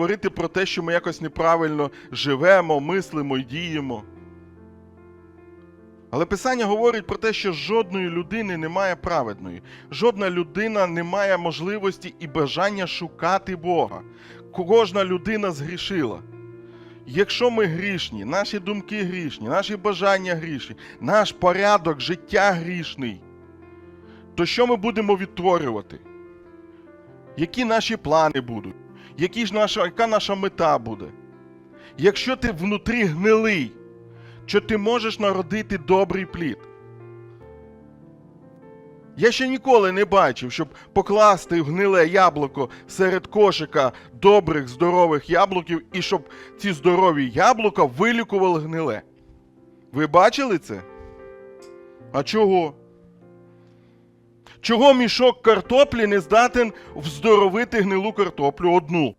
говорити про те, що ми якось неправильно живемо, мислимо і діємо. Але Писання говорить про те, що жодної людини немає праведної. Жодна людина не має можливості і бажання шукати Бога. Кожна людина згрішила. Якщо ми грішні, наші думки грішні, наші бажання грішні, наш порядок життя грішний, то що ми будемо відтворювати? Які наші плани будуть? Які ж наша, яка наша мета буде? Якщо ти внутрі гнилий, що ти можеш народити добрий плід? Я ще ніколи не бачив, щоб покласти гниле яблуко серед кошика добрих, здорових яблуків, і щоб ці здорові яблука вилікували гниле. Ви бачили це? А чого? Чого мішок картоплі не здатен вздоровити гнилу картоплю одну?